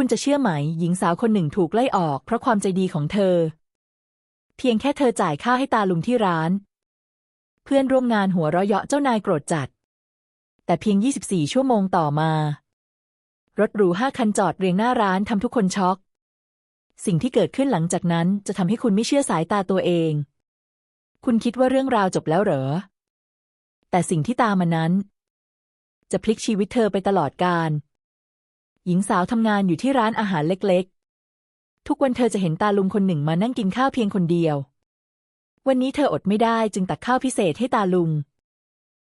คุณจะเชื่อไหม หญิงสาวคนหนึ่งถูกไล่ออก เพราะความใจดีของเธอ เพียงแค่เธอจ่ายค่าให้ตาลุงที่ร้าน เพื่อนร่วมงานหัวเราะเยาะเจ้านายโกรธจัด แต่เพียง 24 ชั่วโมงต่อมา รถหรูห้าคันจอดเรียงหน้าร้านทำทุกคนช็อก สิ่งที่เกิดขึ้นหลังจากนั้นจะทำให้คุณไม่เชื่อสายตาตัวเอง คุณคิดว่าเรื่องราวจบแล้วเหรอ แต่สิ่งที่ตามมานั้น จะพลิกชีวิตเธอไปตลอดกาล หญิงสาวทำงานอยู่ที่ร้านอาหารเล็กๆ ทุกวันเธอจะเห็นตาลุงคนหนึ่งมานั่งกินข้าวเพียงคนเดียว วันนี้เธออดไม่ได้จึงตักข้าวพิเศษให้ตาลุง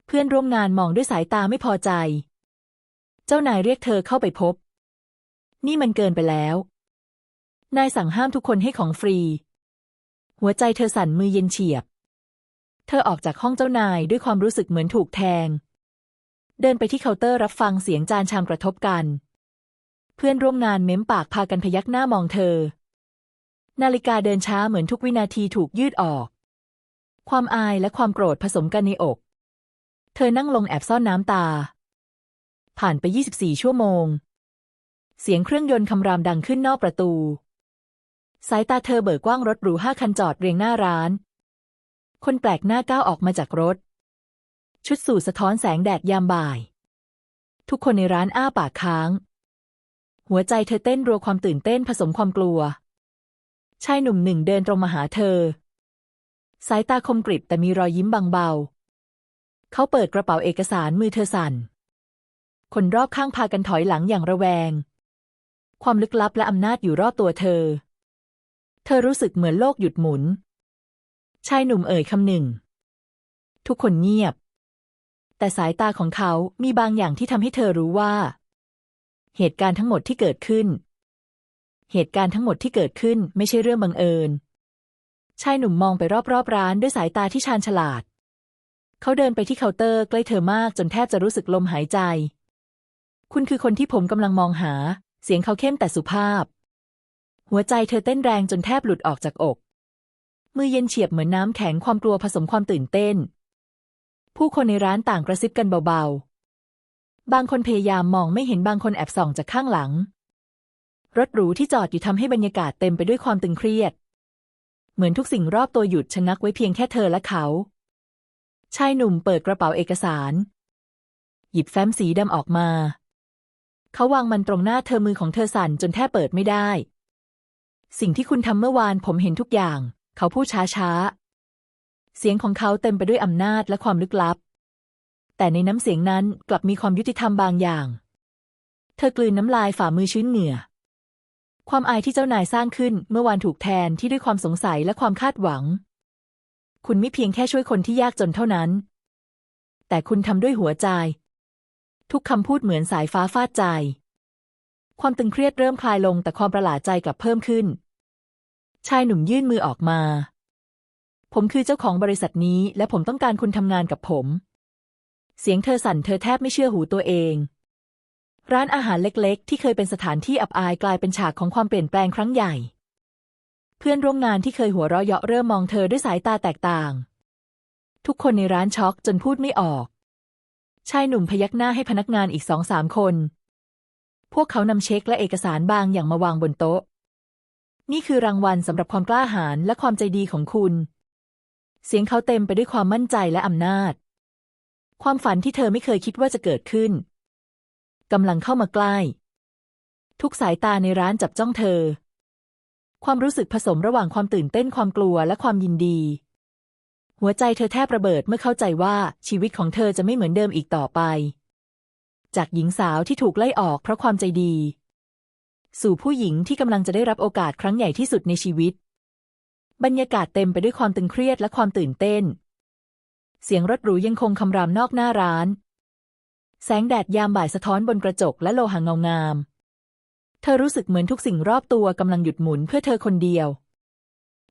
เพื่อนร่วมงานมองด้วยสายตาไม่พอใจ เจ้านายเรียกเธอเข้าไปพบ นี่มันเกินไปแล้ว นายสั่งห้ามทุกคนให้ของฟรี หัวใจเธอสั่นมือเย็นเฉียบ เธอออกจากห้องเจ้านายด้วยความรู้สึกเหมือนถูกแทง เดินไปที่เคาน์เตอร์รับฟังเสียงจานชามกระทบกัน เพื่อนร่วมงานเม้มปากพากันพยักหน้ามองเธอ นาฬิกาเดินช้าเหมือนทุกวินาทีถูกยืดออก ความอายและความโกรธผสมกันในอก เธอนั่งลงแอบซ่อนน้ำตา ผ่านไป 24 ชั่วโมง เสียงเครื่องยนต์คำรามดังขึ้นนอกประตู สายตาเธอเบิกกว้างรถหรูห้าคันจอดเรียงหน้าร้าน คนแปลกหน้าก้าวออกมาจากรถ ชุดสูทสะท้อนแสงแดดยามบ่าย ทุกคนในร้านอ้าปากค้าง หัวใจเธอเต้นรัวความตื่นเต้นผสมความกลัว ชายหนุ่มหนึ่งเดินตรงมาหาเธอ สายตาคมกริบแต่มีรอยยิ้มบางเบา เขาเปิดกระเป๋าเอกสารมือเธอสั่น คนรอบข้างพากันถอยหลังอย่างระแวง ความลึกลับและอำนาจอยู่รอบตัวเธอ เธอรู้สึกเหมือนโลกหยุดหมุน ชายหนุ่มเอ่ยคำหนึ่ง ทุกคนเงียบ แต่สายตาของเขามีบางอย่างที่ทำให้เธอรู้ว่า เหตุการณ์ทั้งหมดที่เกิดขึ้น เหตุการณ์ทั้งหมดที่เกิดขึ้นไม่ใช่เรื่องบังเอิญ ชายหนุ่มมองไปรอบๆร้านด้วยสายตาที่ชาญฉลาด เขาเดินไปที่เคาน์เตอร์ใกล้เธอมากจนแทบจะรู้สึกลมหายใจ คุณคือคนที่ผมกำลังมองหา เสียงเขาเข้มแต่สุภาพ หัวใจเธอเต้นแรงจนแทบหลุดออกจากอก มือเย็นเฉียบเหมือนน้ำแข็งความกลัวผสมความตื่นเต้น ผู้คนในร้านต่างกระซิบกันเบาๆ บางคนพยายามมองไม่เห็นบางคนแอบส่องจากข้างหลัง รถหรูที่จอดอยู่ทำให้บรรยากาศเต็มไปด้วยความตึงเครียด เหมือนทุกสิ่งรอบตัวหยุดชะงักไว้เพียงแค่เธอและเขา ชายหนุ่มเปิดกระเป๋าเอกสาร หยิบแฟ้มสีดำออกมา เขาวางมันตรงหน้าเธอมือของเธอสั่นจนแทบเปิดไม่ได้ สิ่งที่คุณทำเมื่อวานผมเห็นทุกอย่าง เขาพูดช้าๆเสียงของเขาเต็มไปด้วยอำนาจและความลึกลับ แต่ในน้ำเสียงนั้นกลับมีความยุติธรรมบางอย่าง เธอกลืนน้ำลายฝ่ามือชื้นเหงื่อ ความอายที่เจ้านายสร้างขึ้นเมื่อวานถูกแทนที่ด้วยความสงสัยและความคาดหวัง คุณไม่เพียงแค่ช่วยคนที่ยากจนเท่านั้น แต่คุณทำด้วยหัวใจ ทุกคำพูดเหมือนสายฟ้าฟาดใจ ความตึงเครียดเริ่มคลายลงแต่ความประหลาดใจกลับเพิ่มขึ้น ชายหนุ่มยื่นมือออกมา ผมคือเจ้าของบริษัทนี้ และผมต้องการคุณทำงานกับผม เสียงเธอสั่นเธอแทบไม่เชื่อหูตัวเอง ร้านอาหารเล็กๆ ที่เคยเป็นสถานที่อับอายกลายเป็นฉากของความเปลี่ยนแปลงครั้งใหญ่ เพื่อนร่วมงานที่เคยหัวเราะเยาะเริ่มมองเธอด้วยสายตาแตกต่าง ทุกคนในร้านช็อกจนพูดไม่ออก ชายหนุ่มพยักหน้าให้พนักงานอีกสองสามคน พวกเขานำเช็คและเอกสารบางอย่างมาวางบนโต๊ะ นี่คือรางวัลสำหรับความกล้าหาญและความใจดีของคุณ เสียงเขาเต็มไปด้วยความมั่นใจและอำนาจ ความฝันที่เธอไม่เคยคิดว่าจะเกิดขึ้นกำลังเข้ามาใกล้ ทุกสายตาในร้านจับจ้องเธอ ความรู้สึกผสมระหว่างความตื่นเต้นความกลัวและความยินดี หัวใจเธอแทบระเบิดเมื่อเข้าใจว่าชีวิตของเธอจะไม่เหมือนเดิมอีกต่อไป จากหญิงสาวที่ถูกไล่ออกเพราะความใจดี สู่ผู้หญิงที่กำลังจะได้รับโอกาสครั้งใหญ่ที่สุดในชีวิต บรรยากาศเต็มไปด้วยความตึงเครียดและความตื่นเต้น เสียงรถหรูยังคงคำรามนอกหน้าร้าน แสงแดดยามบ่ายสะท้อนบนกระจกและโลหะเงางาม เธอรู้สึกเหมือนทุกสิ่งรอบตัวกำลังหยุดหมุนเพื่อเธอคนเดียว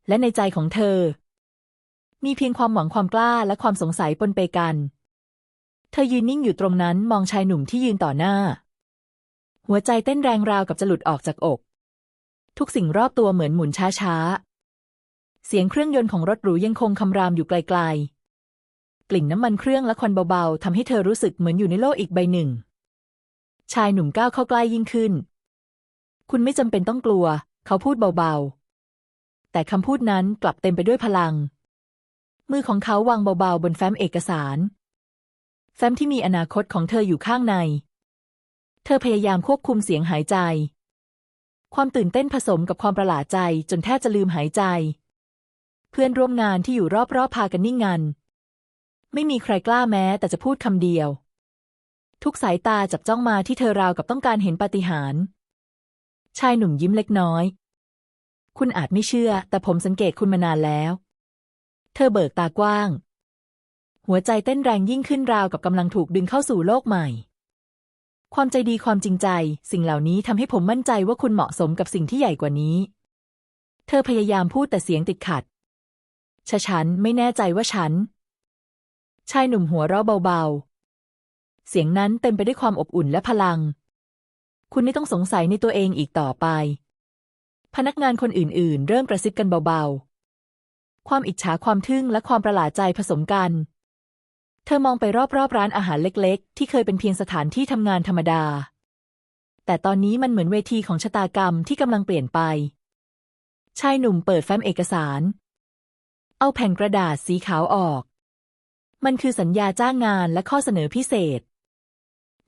และในใจของเธอ มีเพียงความหวังความกล้าและความสงสัยปนเปกัน เธอยืนนิ่งอยู่ตรงนั้นมองชายหนุ่มที่ยืนต่อหน้า หัวใจเต้นแรงราวกับจะหลุดออกจากอก ทุกสิ่งรอบตัวเหมือนหมุนช้าๆเสียงเครื่องยนต์ของรถหรูยังคงคำรามอยู่ไกลๆ ลิ่นน้ำมันเครื่องและควันเบาๆทำให้เธอรู้สึกเหมือนอยู่ในโลกอีกใบหนึ่ง ชายหนุ่มก้าวเข้าใกล้ยิ่งขึ้น คุณไม่จำเป็นต้องกลัว เขาพูดเบาๆ แต่คำพูดนั้นกลับเต็มไปด้วยพลัง มือของเขาวางเบาๆ บนแฟ้มเอกสาร แฟ้มที่มีอนาคตของเธออยู่ข้างใน เธอพยายามควบคุมเสียงหายใจ ความตื่นเต้นผสมกับความประหลาดใจจนแทบจะลืมหายใจ เพื่อนร่วมงานที่อยู่รอบๆพากันนิ่งงัน ไม่มีใครกล้าแม้แต่จะพูดคำเดียว ทุกสายตาจับจ้องมาที่เธอราวกับต้องการเห็นปาฏิหาริย์ชายหนุ่มยิ้มเล็กน้อย คุณอาจไม่เชื่อ แต่ผมสังเกตคุณมานานแล้ว เธอเบิกตากว้าง หัวใจเต้นแรงยิ่งขึ้นราวกับกำลังถูกดึงเข้าสู่โลกใหม่ ความใจดีความจริงใจ สิ่งเหล่านี้ทำให้ผมมั่นใจว่าคุณเหมาะสมกับสิ่งที่ใหญ่กว่านี้ เธอพยายามพูดแต่เสียงติดขัด ชะฉันไม่แน่ใจว่าฉัน ชายหนุ่มหัวเราะเบาๆ เสียงนั้นเต็มไปด้วยความอบอุ่นและพลัง คุณไม่ต้องสงสัยในตัวเองอีกต่อไป พนักงานคนอื่นๆ เริ่มกระซิบกันเบาๆ ความอิจฉาความทึ่งและความประหลาดใจผสมกัน เธอมองไปรอบๆ ร้านอาหารเล็กๆ ที่เคยเป็นเพียงสถานที่ทำงานธรรมดา แต่ตอนนี้มันเหมือนเวทีของชะตากรรมที่กำลังเปลี่ยนไป ชายหนุ่มเปิดแฟ้มเอกสาร เอาแผ่นกระดาษสีขาวออก มันคือสัญญาจ้างงานและข้อเสนอพิเศษ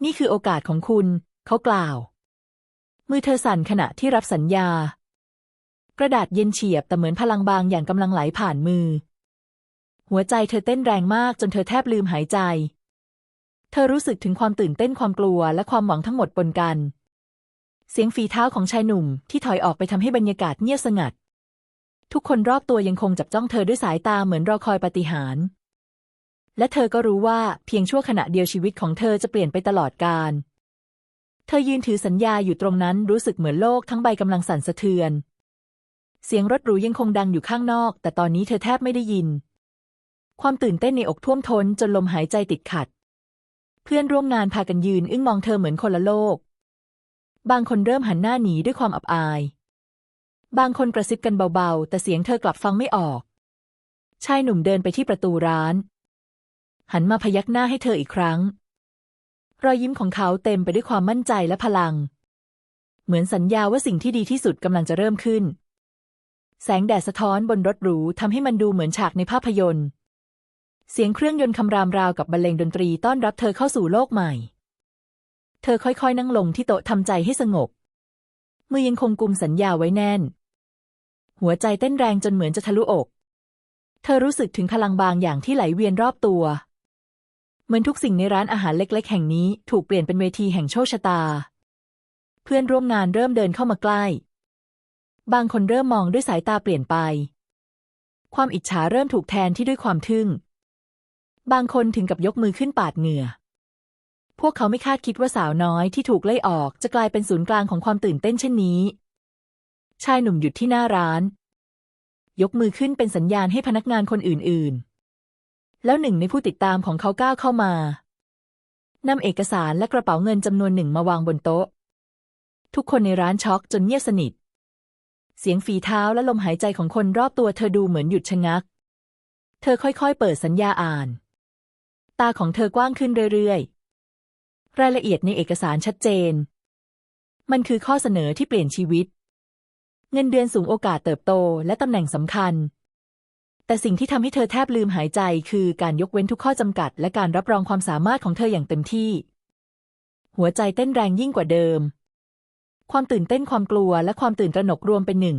นี่คือโอกาสของคุณ เขากล่าว มือเธอสั่นขณะที่รับสัญญา กระดาษเย็นเฉียบแต่เหมือนพลังบางอย่างกำลังไหลผ่านมือ หัวใจเธอเต้นแรงมากจนเธอแทบลืมหายใจ เธอรู้สึกถึงความตื่นเต้นความกลัวและความหวังทั้งหมดปนกัน เสียงฝีเท้าของชายหนุ่มที่ถอยออกไปทำให้บรรยากาศเงียบสงัดทุกคนรอบตัวยังคงจับจ้องเธอด้วยสายตาเหมือนรอคอยปฏิหาร และเธอก็รู้ว่าเพียงชั่วขณะเดียวชีวิตของเธอจะเปลี่ยนไปตลอดกาลเธอยืนถือสัญญาอยู่ตรงนั้นรู้สึกเหมือนโลกทั้งใบกำลังสั่นสะเทือน เสียงรถหรูยังคงดังอยู่ข้างนอก แต่ตอนนี้เธอแทบไม่ได้ยิน ความตื่นเต้นในอกท่วมท้นจนลมหายใจติดขัด เพื่อนร่วมงานพากันยืนอึ้งมองเธอเหมือนคนละโลก บางคนเริ่มหันหน้าหนีด้วยความอับอาย บางคนกระซิบกันเบาๆ แต่เสียงเธอกลับฟังไม่ออก ชายหนุ่มเดินไปที่ประตูร้าน หันมาพยักหน้าให้เธออีกครั้ง รอยยิ้มของเขาเต็มไปด้วยความมั่นใจและพลัง เหมือนสัญญาว่าสิ่งที่ดีที่สุดกำลังจะเริ่มขึ้น แสงแดดสะท้อนบนรถหรูทำให้มันดูเหมือนฉากในภาพยนตร์ เสียงเครื่องยนต์คำรามราวกับบรรเลงดนตรีต้อนรับเธอเข้าสู่โลกใหม่ เธอค่อยๆ นั่งลงที่โต๊ะทำใจให้สงบ มือยังคงกุมสัญญาไว้แน่น หัวใจเต้นแรงจนเหมือนจะทะลุอก เธอรู้สึกถึงพลังบางอย่างที่ไหลเวียนรอบตัว เหมือนทุกสิ่งในร้านอาหารเล็ก ๆ แห่งนี้ถูกเปลี่ยนเป็นเวทีแห่งโชคชะตา เพื่อนร่วมงานเริ่มเดินเข้ามาใกล้ บางคนเริ่มมองด้วยสายตาเปลี่ยนไป ความอิจฉาเริ่มถูกแทนที่ด้วยความทึ่ง บางคนถึงกับยกมือขึ้นปาดเหงื่อ พวกเขาไม่คาดคิดว่าสาวน้อยที่ถูกไล่ออกจะกลายเป็นศูนย์กลางของความตื่นเต้นเช่นนี้ ชายหนุ่มหยุดที่หน้าร้าน ยกมือขึ้นเป็นสัญญาณให้พนักงานคนอื่นๆ แล้วหนึ่งในผู้ติดตามของเขาก้าวเข้ามานำเอกสารและกระเป๋าเงินจำนวนหนึ่งมาวางบนโต๊ะ ทุกคนในร้านช็อกจนเงียบสนิท เสียงฝีเท้าและลมหายใจของคนรอบตัวเธอดูเหมือนหยุดชะงัก เธอค่อยๆ เปิดสัญญาอ่าน ตาของเธอกว้างขึ้นเรื่อยๆ รายละเอียดในเอกสารชัดเจน มันคือข้อเสนอที่เปลี่ยนชีวิต เงินเดือนสูงโอกาสเติบโตและตำแหน่งสำคัญ แต่สิ่งที่ทำให้เธอแทบลืมหายใจ คือการยกเว้นทุกข้อจำกัด และการรับรองความสามารถของเธออย่างเต็มที่ หัวใจเต้นแรงยิ่งกว่าเดิม ความตื่นเต้นความกลัวและความตื่นตระหนกรวมเป็นหนึ่ง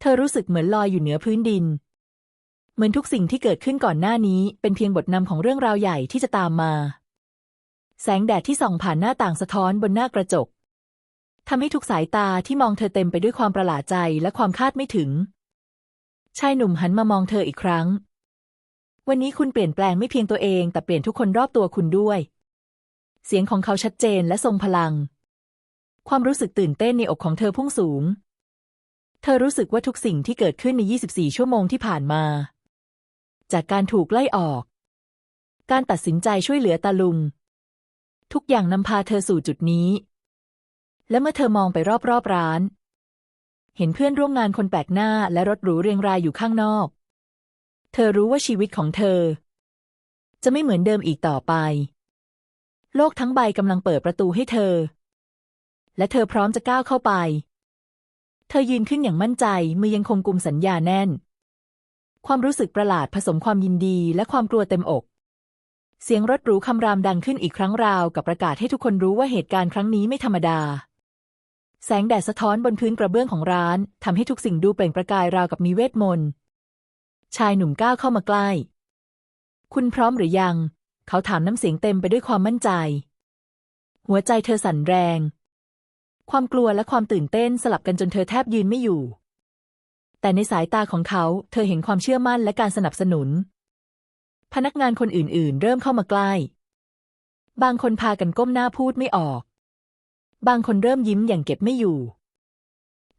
เธอรู้สึกเหมือนลอยอยู่เหนือพื้นดิน เหมือนทุกสิ่งที่เกิดขึ้นก่อนหน้านี้ เป็นเพียงบทนำของเรื่องราวใหญ่ที่จะตามมา แสงแดดที่ส่องผ่านหน้าต่างสะท้อนบนหน้ากระจกทำให้ทุกสายตาที่มองเธอเต็มไปด้วยความประหลาดใจและความคาดไม่ถึง ชายหนุ่มหันมามองเธออีกครั้ง วันนี้คุณเปลี่ยนแปลงไม่เพียงตัวเอง แต่เปลี่ยนทุกคนรอบตัวคุณด้วย เสียงของเขาชัดเจนและทรงพลัง ความรู้สึกตื่นเต้นในอกของเธอพุ่งสูง เธอรู้สึกว่าทุกสิ่งที่เกิดขึ้นใน 24 ชั่วโมงที่ผ่านมา จากการถูกไล่ออก การตัดสินใจช่วยเหลือตาลุง ทุกอย่างนำพาเธอสู่จุดนี้ และเมื่อเธอมองไปรอบๆร้าน เห็นเพื่อนร่วมงานคนแปลกหน้าและรถหรูเรียงรายอยู่ข้างนอก เธอรู้ว่าชีวิตของเธอ จะไม่เหมือนเดิมอีกต่อไป โลกทั้งใบกำลังเปิดประตูให้เธอ และเธอพร้อมจะก้าวเข้าไป เธอยืนขึ้นอย่างมั่นใจมือยังคงกุมสัญญาแน่น ความรู้สึกประหลาดผสมความยินดีและความกลัวเต็มอก เสียงรถหรูคำรามดังขึ้นอีกครั้งราวกับประกาศให้ทุกคนรู้ว่าเหตุการณ์ครั้งนี้ไม่ธรรมดา แสงแดดสะท้อนบนพื้นกระเบื้องของร้านทำให้ทุกสิ่งดูเปล่งประกายราวกับมีเวทมนต์ ชายหนุ่มก้าวเข้ามาใกล้ คุณพร้อมหรือยัง เขาถามน้ำเสียงเต็มไปด้วยความมั่นใจ หัวใจเธอสั่นแรง ความกลัวและความตื่นเต้นสลับกันจนเธอแทบยืนไม่อยู่ แต่ในสายตาของเขาเธอเห็นความเชื่อมั่นและการสนับสนุน พนักงานคนอื่นๆ เริ่มเข้ามาใกล้ บางคนพากันก้มหน้าพูดไม่ออก บางคนเริ่มยิ้มอย่างเก็บไม่อยู่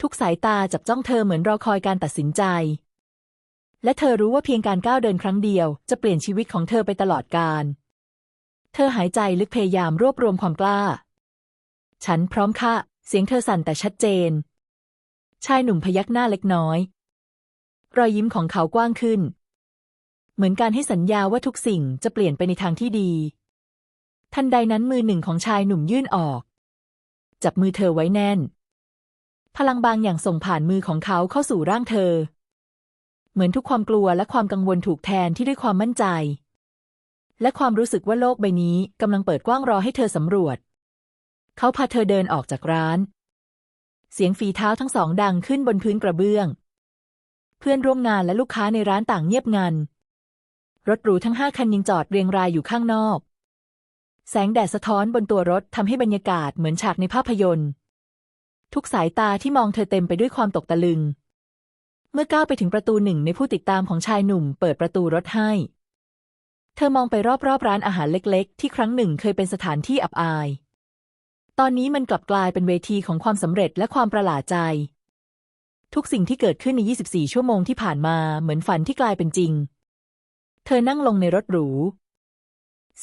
ทุกสายตาจับจ้องเธอเหมือนรอคอยการตัดสินใจ และเธอรู้ว่าเพียงการก้าวเดินครั้งเดียว จะเปลี่ยนชีวิตของเธอไปตลอดกาลเธอหายใจลึกพยายามรวบรวมความกล้า ฉันพร้อมค่ะ เสียงเธอสั่นแต่ชัดเจน ชายหนุ่มพยักหน้าเล็กน้อย รอยยิ้มของเขากว้างขึ้น เหมือนการให้สัญญาว่าทุกสิ่งจะเปลี่ยนไปในทางที่ดี ทันใดนั้นมือหนึ่งของชายหนุ่มยื่นออก จับมือเธอไว้แน่น พลังบางอย่างส่งผ่านมือของเขาเข้าสู่ร่างเธอ เหมือนทุกความกลัวและความกังวลถูกแทนที่ด้วยความมั่นใจ และความรู้สึกว่าโลกใบนี้กำลังเปิดกว้างรอให้เธอสำรวจ เขาพาเธอเดินออกจากร้าน เสียงฝีเท้าทั้งสองดังขึ้นบนพื้นกระเบื้อง เพื่อนร่วมงานและลูกค้าในร้านต่างเงียบงันรถหรูทั้งห้าคันยังจอดเรียงรายอยู่ข้างนอก แสงแดดสะท้อนบนตัวรถทำให้บรรยากาศเหมือนฉากในภาพยนตร์ ทุกสายตาที่มองเธอเต็มไปด้วยความตกตะลึง เมื่อก้าวไปถึงประตูหนึ่งในผู้ติดตามของชายหนุ่ม เปิดประตูรถให้ เธอมองไปรอบๆร้านอาหารเล็กๆ ที่ครั้งหนึ่งเคยเป็นสถานที่อับอาย ตอนนี้มันกลับกลายเป็นเวทีของความสำเร็จและความประหลาดใจ ทุกสิ่งที่เกิดขึ้นใน 24 ชั่วโมงที่ผ่านมาเหมือนฝันที่กลายเป็นจริง เธอนั่งลงในรถหรู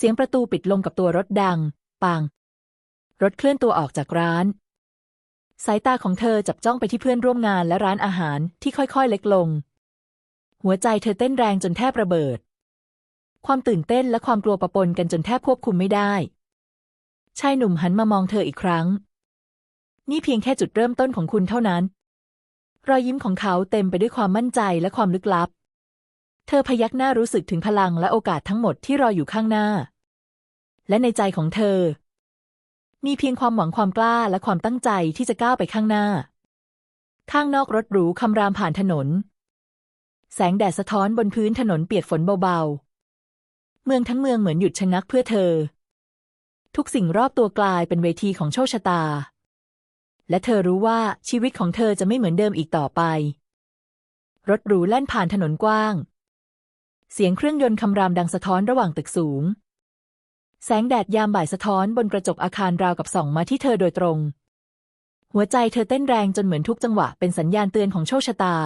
เสียงประตูปิดลงกับตัวรถดัง ปัง รถเคลื่อนตัวออกจากร้าน สายตาของเธอจับจ้องไปที่เพื่อนร่วมงานและร้านอาหารที่ค่อยๆ เล็กลง หัวใจเธอเต้นแรงจนแทบระเบิด ความตื่นเต้นและความกลัวปะปนกันจนแทบควบคุมไม่ได้ ชายหนุ่มหันมามองเธออีกครั้ง นี่เพียงแค่จุดเริ่มต้นของคุณเท่านั้น รอยยิ้มของเขาเต็มไปด้วยความมั่นใจและความลึกลับ เธอพยักหน้ารู้สึกถึงพลังและโอกาสทั้งหมดที่รออยู่ข้างหน้า และในใจของเธอ มีเพียงความหวังความกล้าและความตั้งใจที่จะก้าวไปข้างหน้า ข้างนอกรถหรูคำรามผ่านถนน แสงแดดสะท้อนบนพื้นถนนเปียกฝนเบาๆ เมืองทั้งเมืองเหมือนหยุดชะงักเพื่อเธอ ทุกสิ่งรอบตัวกลายเป็นเวทีของโชคชะตา และเธอรู้ว่าชีวิตของเธอจะไม่เหมือนเดิมอีกต่อไป รถหรูแล่นผ่านถนนกว้าง เสียงเครื่องยนต์คำรามดังสะท้อนระหว่างตึกสูง แสงแดดยามบ่ายสะท้อนบนกระจกอาคารราวกับส่องมาที่เธอโดยตรง หัวใจเธอเต้นแรงจนเหมือนทุกจังหวะเป็นสัญญาณเตือนของโชคชะตา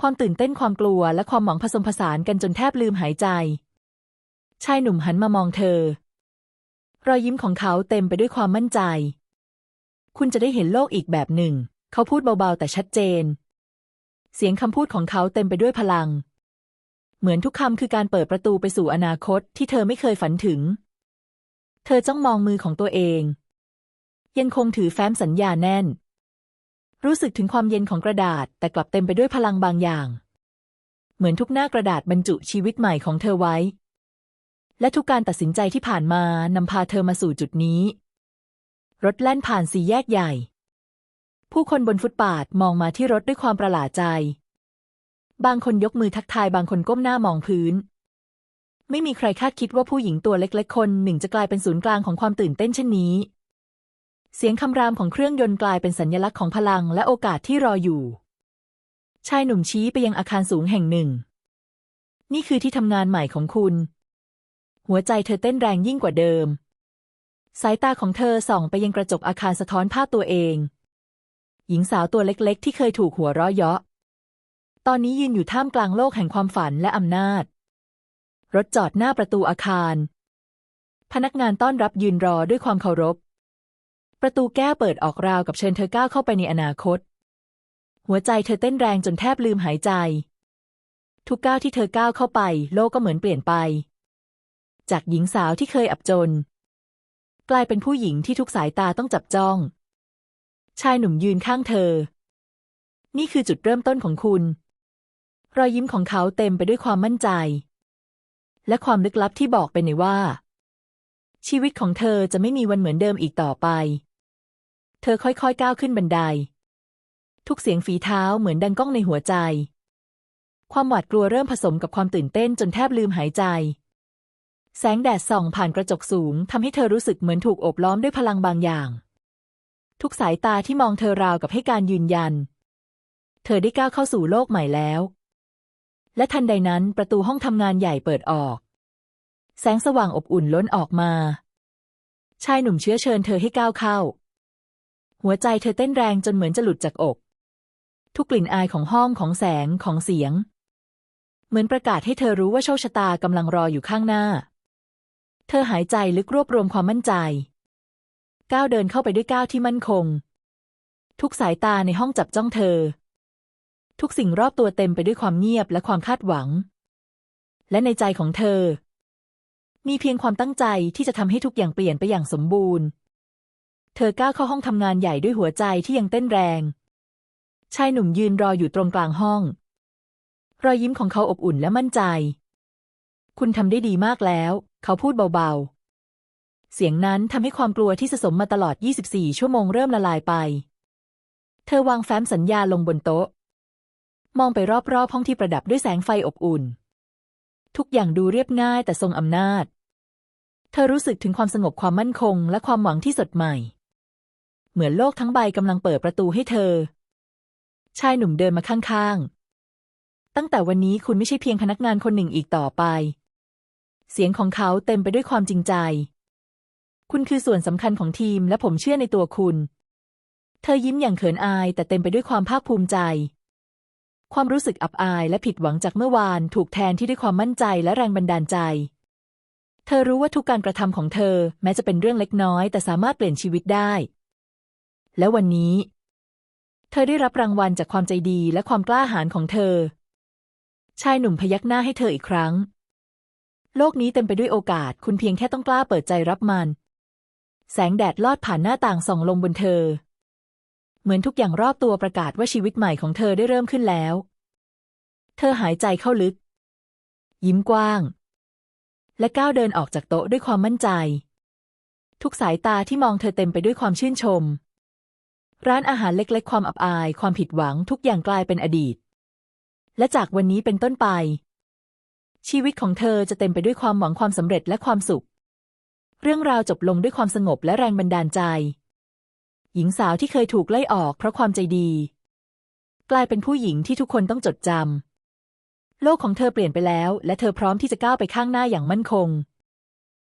ความตื่นเต้นความกลัวและความหวังผสมผสานกันจนแทบลืมหายใจ ชายหนุ่มหันมามองเธอ รอยยิ้มของเขาเต็มไปด้วยความมั่นใจ คุณจะได้เห็นโลกอีกแบบหนึ่ง เขาพูดเบาๆแต่ชัดเจน เสียงคำพูดของเขาเต็มไปด้วยพลัง เหมือนทุกคำคือการเปิดประตูไปสู่อนาคตที่เธอไม่เคยฝันถึง เธอจ้องมองมือของตัวเอง ยังคงถือแฟ้มสัญญาแน่น รู้สึกถึงความเย็นของกระดาษ แต่กลับเต็มไปด้วยพลังบางอย่าง เหมือนทุกหน้ากระดาษบรรจุชีวิตใหม่ของเธอไว้ และทุกการตัดสินใจที่ผ่านมานำพาเธอมาสู่จุดนี้ รถแล่นผ่านสี่แยกใหญ่ ผู้คนบนฟุตบาทมองมาที่รถด้วยความประหลาดใจ บางคนยกมือทักทายบางคนก้มหน้ามองพื้น ไม่มีใครคาดคิดว่าผู้หญิงตัวเล็กๆ คนหนึ่งจะกลายเป็นศูนย์กลางของความตื่นเต้นเช่นนี้ เสียงคำรามของเครื่องยนต์กลายเป็นสัญลักษณ์ของพลังและโอกาสที่รออยู่ ชายหนุ่มชี้ไปยังอาคารสูงแห่งหนึ่ง นี่คือที่ทำงานใหม่ของคุณ หัวใจเธอเต้นแรงยิ่งกว่าเดิม สายตาของเธอส่องไปยังกระจกอาคารสะท้อนภาพตัวเอง หญิงสาวตัวเล็กๆ ที่เคยถูกหัวเราะเยาะ ตอนนี้ยืนอยู่ท่ามกลางโลกแห่งความฝันและอำนาจ รถจอดหน้าประตูอาคาร พนักงานต้อนรับยืนรอด้วยความเคารพ ประตูแก้วเปิดออกราวกับเชิญเธอก้าวเข้าไปในอนาคต หัวใจเธอเต้นแรงจนแทบลืมหายใจ ทุกก้าวที่เธอก้าวเข้าไป โลกก็เหมือนเปลี่ยนไป จากหญิงสาวที่เคยอับจน กลายเป็นผู้หญิงที่ทุกสายตาต้องจับจ้อง ชายหนุ่มยืนข้างเธอ นี่คือจุดเริ่มต้นของคุณ รอยยิ้มของเขาเต็มไปด้วยความมั่นใจ และความลึกลับที่บอกไปในว่า ชีวิตของเธอจะไม่มีวันเหมือนเดิมอีกต่อไป เธอค่อยๆก้าวขึ้นบันได ทุกเสียงฝีเท้าเหมือนดังก้องในหัวใจ ความหวาดกลัวเริ่มผสมกับความตื่นเต้นจนแทบลืมหายใจ แสงแดดส่องผ่านกระจกสูงทำให้เธอรู้สึกเหมือนถูกโอบล้อมด้วยพลังบางอย่าง ทุกสายตาที่มองเธอราวกับให้การยืนยัน เธอได้ก้าวเข้าสู่โลกใหม่แล้ว และทันใดนั้นประตูห้องทำงานใหญ่เปิดออก แสงสว่างอบอุ่นล้นออกมา ชายหนุ่มเชื้อเชิญเธอให้ก้าวเข้า หัวใจเธอเต้นแรงจนเหมือนจะหลุดจากอก ทุกกลิ่นอายของห้องของแสงของเสียง เหมือนประกาศให้เธอรู้ว่าโชคชะตากำลังรออยู่ข้างหน้า เธอหายใจลึกรวบรวมความมั่นใจ ก้าวเดินเข้าไปด้วยก้าวที่มั่นคง ทุกสายตาในห้องจับจ้องเธอ ทุกสิ่งรอบตัวเต็มไปด้วยความเงียบและความคาดหวัง และในใจของเธอ มีเพียงความตั้งใจที่จะทำให้ทุกอย่างเปลี่ยนไปอย่างสมบูรณ์ เธอก้าวเข้าห้องทำงานใหญ่ด้วยหัวใจที่ยังเต้นแรง ชายหนุ่มยืนรออยู่ตรงกลางห้อง รอยยิ้มของเขาอบอุ่นและมั่นใจ คุณทำได้ดีมากแล้ว เขาพูดเบาๆ เสียงนั้นทำให้ความกลัวที่สะสมมาตลอด 24 ชั่วโมงเริ่มละลายไป เธอวางแฟ้มสัญญาลงบนโต๊ะ มองไปรอบๆห้องที่ประดับด้วยแสงไฟอบอุ่น ทุกอย่างดูเรียบง่ายแต่ทรงอำนาจ เธอรู้สึกถึงความสงบความมั่นคงและความหวังที่สดใหม่ เหมือนโลกทั้งใบกำลังเปิดประตูให้เธอ ชายหนุ่มเดินมาข้างๆ ตั้งแต่วันนี้คุณไม่ใช่เพียงพนักงานคนหนึ่งอีกต่อไป เสียงของเขาเต็มไปด้วยความจริงใจ คุณคือส่วนสำคัญของทีมและผมเชื่อในตัวคุณ เธอยิ้มอย่างเขินอายแต่เต็มไปด้วยความภาคภูมิใจ ความรู้สึกอับอายและผิดหวังจากเมื่อวานถูกแทนที่ด้วยความมั่นใจและแรงบันดาลใจ เธอรู้ว่าทุกการกระทำของเธอ แม้จะเป็นเรื่องเล็กน้อย แต่สามารถเปลี่ยนชีวิตได้ และวันนี้ เธอได้รับรางวัลจากความใจดีและความกล้าหาญของเธอ ชายหนุ่มพยักหน้าให้เธออีกครั้ง โลกนี้เต็มไปด้วยโอกาส คุณเพียงแค่ต้องกล้าเปิดใจรับมัน แสงแดดลอดผ่านหน้าต่างส่องลงบนเธอ เหมือนทุกอย่างรอบตัวประกาศว่าชีวิตใหม่ของเธอได้เริ่มขึ้นแล้ว เธอหายใจเข้าลึก ยิ้มกว้าง และก้าวเดินออกจากโต๊ะด้วยความมั่นใจ ทุกสายตาที่มองเธอเต็มไปด้วยความชื่นชม ร้านอาหารเล็กๆ ความอับอาย ความผิดหวังทุกอย่างกลายเป็นอดีต และจากวันนี้เป็นต้นไป ชีวิตของเธอจะเต็มไปด้วยความหวังความสำเร็จและความสุข เรื่องราวจบลงด้วยความสงบและแรงบันดาลใจ หญิงสาวที่เคยถูกไล่ออกเพราะความใจดี กลายเป็นผู้หญิงที่ทุกคนต้องจดจำโลกของเธอเปลี่ยนไปแล้ว และเธอพร้อมที่จะก้าวไปข้างหน้าอย่างมั่นคง